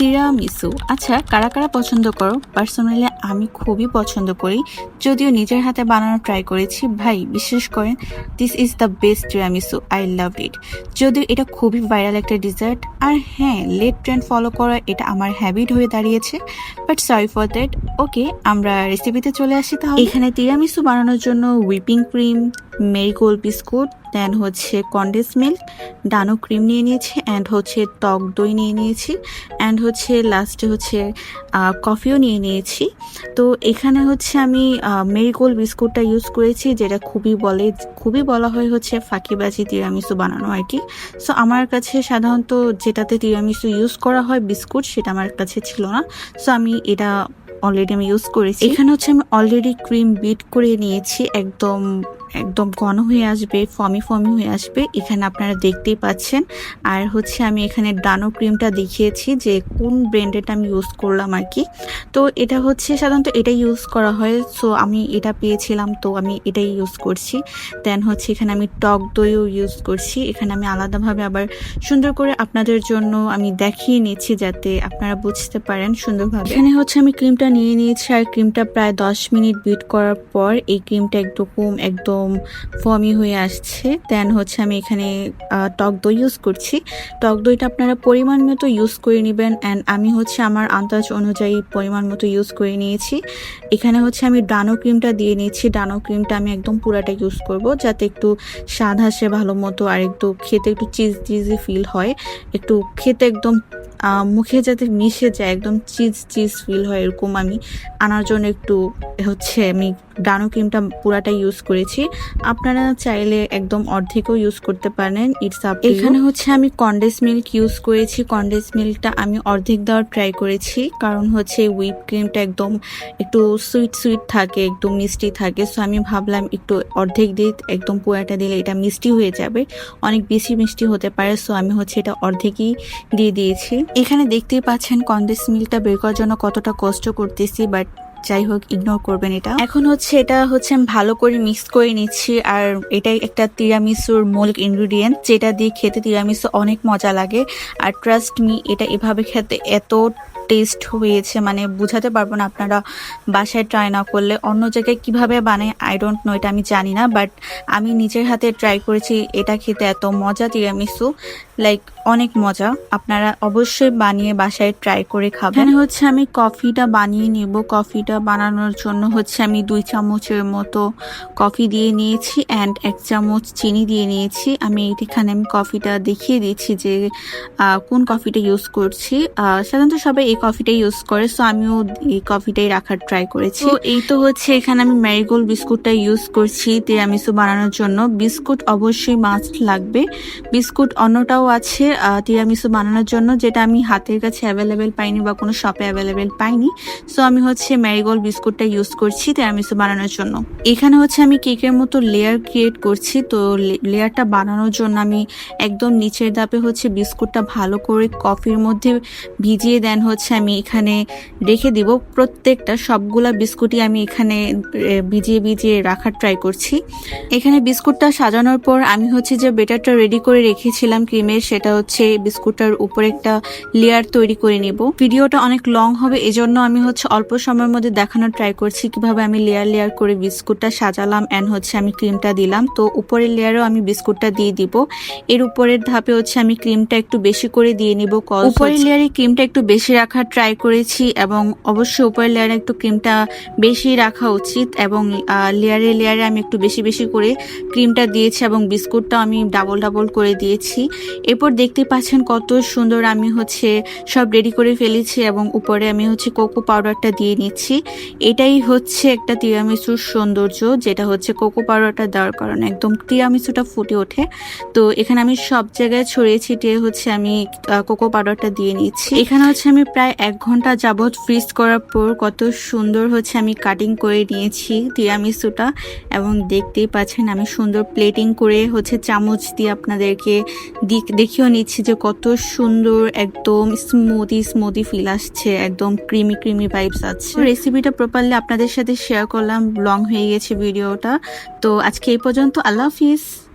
Tiramisu আচ্ছা কারা কারা পছন্দ করো? পার্সোনালি আমি খুবই পছন্দ করি। যদিও নিজের হাতে বানানো ট্রাই করেছি, ভাই বিশ্বাস করেন this is the best tiramisu I love it যদিও এটা খুবই ভাইরাল একটা ডিজার্ট আর হ্যাঁ লেট ট্রেন্ড ফলো করা এটা আমার হ্যাবিট হয়ে দাঁড়িয়েছে but sorry for that okay আমরা রেসিপিতে চলে আসি তাহলে। এখানে তিরামিসু বানানোর জন্য whipping cream marigold biscuit then হচ্ছে কন্ডেন্স মিল্ক ডানো ক্রিম নিয়ে নিয়েছি অ্যান্ড হচ্ছে টক দই নিয়ে নিয়েছি অ্যান্ড হচ্ছে লাস্টে হচ্ছে কফিও নিয়ে নিয়েছি। তো এখানে হচ্ছে আমি মেরিগোল্ড বিস্কুটটা ইউজ করেছি, যেটা খুবই বলে, খুবই বলা হয় হচ্ছে ফাঁকিবাজি তিরামিসু বানানো আর কি। সো আমার কাছে সাধারণত যেটাতে তিরামিসু ইউজ করা হয় বিস্কুট, সেটা আমার কাছে ছিল না। সো আমি এটা অলরেডি আমি ইউজ করেছি। এখানে হচ্ছে আমি অলরেডি ক্রিম বিট করে নিয়েছি, একদম একদম ঘন হয়ে আসবে, ফমি ফমি হয়ে আসবে, এখানে আপনারা দেখতেই পাচ্ছেন। আর হচ্ছে আমি এখানে ডানো ক্রিমটা দেখিয়েছি যে কোন ব্র্যান্ডেরটা আমি ইউজ করলাম আর কি। তো এটা হচ্ছে সাধারণত এটাই ইউজ করা হয়। সো আমি এটা পেয়েছিলাম, তো আমি এটাই ইউজ করছি। দেন হচ্ছে এখানে আমি টক দইও ইউজ করছি। এখানে আমি আলাদাভাবে আবার সুন্দর করে আপনাদের জন্য আমি দেখিয়ে নিচ্ছি যাতে আপনারা বুঝতে পারেন সুন্দরভাবে। এখানে হচ্ছে আমি ক্রিমটা নিয়ে নিয়েছি, আর ক্রিমটা প্রায় দশ মিনিট বিট করার পর এই ক্রিমটা একদম একদম ফমি হয়ে আসছে। দেন হচ্ছে আমি এখানে টক দই ইউজ করছি। টক দইটা আপনারা পরিমাণ মতো ইউজ করে নেবেন অ্যান্ড আমি হচ্ছে আমার আন্দাজ অনুযায়ী পরিমাণ মতো ইউজ করে নিয়েছি। এখানে হচ্ছে আমি ডানো ক্রিমটা দিয়ে নিয়েছি ডানো ক্রিমটা আমি একদম পুরাটা ইউজ করব যাতে একটু স্বাদ আসে ভালো মতো আর একটু খেতে একটু চিজ চিজি ফিল হয়। একটু খেতে একদম মুখে যাতে মিশে যায়, একদম চিজ চিজ ফিল হয় এরকম আমি। আনার জন্য একটু হচ্ছে আমি ডানো ক্রিমটা পুরাটা ইউজ করেছি। আপনারা চাইলে একদম অর্ধেকও ইউজ করতে পারেন। ইটস আপ এখানে হচ্ছে আমি কন্ডেন্স মিল্ক ইউজ করেছি। কন্ডেন্স মিল্কটা আমি অর্ধেক দেওয়ার ট্রাই করেছি। কারণ হচ্ছে হুইপ ক্রিমটা একদম একটু সুইট সুইট থাকে, একদম মিষ্টি থাকে। সো আমি ভাবলাম একটু অর্ধেক দিয়ে একদম পুরাটা দিলে এটা মিষ্টি হয়ে যাবে। অনেক বেশি মিষ্টি হতে পারে। সো আমি হচ্ছে এটা অর্ধেকই দিয়ে দিয়েছি। এখানে দেখতেই পাচ্ছেন কন্ডেন্স মিল্কটা বের করার জন্য কতটা কষ্ট করতেছি। বাট যাই হোক ইগনোর করবেন এটা। এখন হচ্ছে এটা হচ্ছে আমি ভালো করে মিক্স করে নিচ্ছি, আর এটাই একটা তিরামিসুর মূল ইনগ্রিডিয়েন্ট যেটা দিয়ে খেতে তিরামিসু অনেক মজা লাগে। আর ট্রাস্ট মি এটা এভাবে খেতে এত টেস্ট হয়েছে মানে বুঝাতে পারব না আপনারা বাসায় ট্রাই না করলে অন্য জায়গায় কীভাবে বানায় আই ডোন্ট নো এটা আমি জানি না বাট আমি নিজের হাতে ট্রাই করেছি, এটা খেতে এত মজা তিরামিসু লাইক অনেক মজা, আপনারা অবশ্যই বানিয়ে বাসায় ট্রাই করে খাবেন। হচ্ছে আমি কফিটা বানিয়ে নেব কফিটা বানানোর জন্য হচ্ছে আমি দুই চামচের মতো কফি দিয়ে নিয়েছি অ্যান্ড এক চামচ চিনি দিয়ে নিয়েছি। আমি এখানে আমি কফিটা দেখিয়ে দিচ্ছি যে কোন কফিটা ইউজ করছি। সাধারণত সবাই এই কফিটাই ইউজ করে সো আমিও এই কফিটাই রাখার ট্রাই করেছি। তো এই তো হচ্ছে, এখানে আমি ম্যারিগোল্ড বিস্কুটটা ইউজ করছি তিরামিসু বানানোর জন্য। বিস্কুট অবশ্যই মাস্ট লাগবে। বিস্কুট অন্যটাও আছে তিরামিসু বানানোর জন্য, যেটা আমি হাতের কাছে অ্যাভেলেবেল পাইনি বা কোনো শপে অ্যাভেলেবেল পাইনি। সো আমি হচ্ছে ম্যারিগোল্ড বিস্কুটটা ইউজ করছি তিরামিসু বানানোর জন্য। এখানে হচ্ছে আমি কেকের মতো লেয়ার ক্রিয়েট করছি, তো লেয়ারটা বানানোর জন্য আমি একদম নিচের ধাপে হচ্ছে বিস্কুটটা ভালো করে কফির মধ্যে ভিজিয়ে দেন হচ্ছে আমি এখানে রেখে দিব। প্রত্যেকটা সবগুলা বিস্কুটই আমি এখানে ভিজিয়ে ভিজিয়ে রাখার ট্রাই করছি। এখানে বিস্কুটটা সাজানোর পর আমি হচ্ছে যে বেটারটা রেডি করে রেখেছিলাম ক্রিমের সেটা হচ্ছে বিস্কুটটার উপরে একটা লেয়ার তৈরি করে নেব। ভিডিওটা অনেক লং হবে এজন্য আমি হচ্ছে অল্প সময়ের মধ্যে দেখানোর ট্রাই করছি কীভাবে আমি লেয়ার লেয়ার করে বিস্কুটটা সাজালাম অ্যান্ড হচ্ছে আমি ক্রিমটা দিলাম। তো উপরের লেয়ারও আমি বিস্কুটটা দিয়ে দিব। এর উপরের ধাপে হচ্ছে আমি ক্রিমটা একটু বেশি করে দিয়ে নিব উপরের লেয়ারে ক্রিমটা একটু বেশি রাখার ট্রাই করেছি এবং অবশ্যই উপরের লেয়ারে একটু ক্রিমটা বেশি রাখা উচিত এবং লেয়ারে লেয়ারে আমি একটু বেশি বেশি করে ক্রিমটা দিয়েছি এবং বিস্কুটটাও আমি ডাবল ডাবল করে দিয়েছি। এরপর দেখতে পাচ্ছেন কত সুন্দর আমি হচ্ছে সব রেডি করে ফেলেছি এবং উপরে আমি হচ্ছে কোকো পাউডারটা দিয়ে নিচ্ছি। এটাই হচ্ছে একটা তিরামিসুর সৌন্দর্য, যেটা হচ্ছে কোকো পাউডারটা দেওয়ার কারণে একদম তিরামিসুটা ফুটে ওঠে। তো এখানে আমি সব জায়গায় ছড়িয়ে ছিটিয়ে হচ্ছে আমি কোকো পাউডারটা দিয়ে নিচ্ছি। এখানে হচ্ছে আমি প্রায় এক ঘণ্টা যাবত ফ্রিজ করার পর কত সুন্দর হচ্ছে আমি কাটিং করে নিয়েছি তিরামিসুটা এবং দেখতেই পাচ্ছেন আমি সুন্দর প্লেটিং করে হচ্ছে চামচ দিয়ে আপনাদেরকে দিক- দেখিয়েও নিচ্ছি যে কত সুন্দর একদম স্মুদি স্মুদি ফিল আসছে, একদম ক্রিমি ক্রিমি ভাইবস আছে রেসিপিটা প্রপারলি আপনাদের সাথে শেয়ার করলাম লং হয়ে গেছে ভিডিওটা তো আজকে এই পর্যন্ত, আল্লাহ হাফিজ।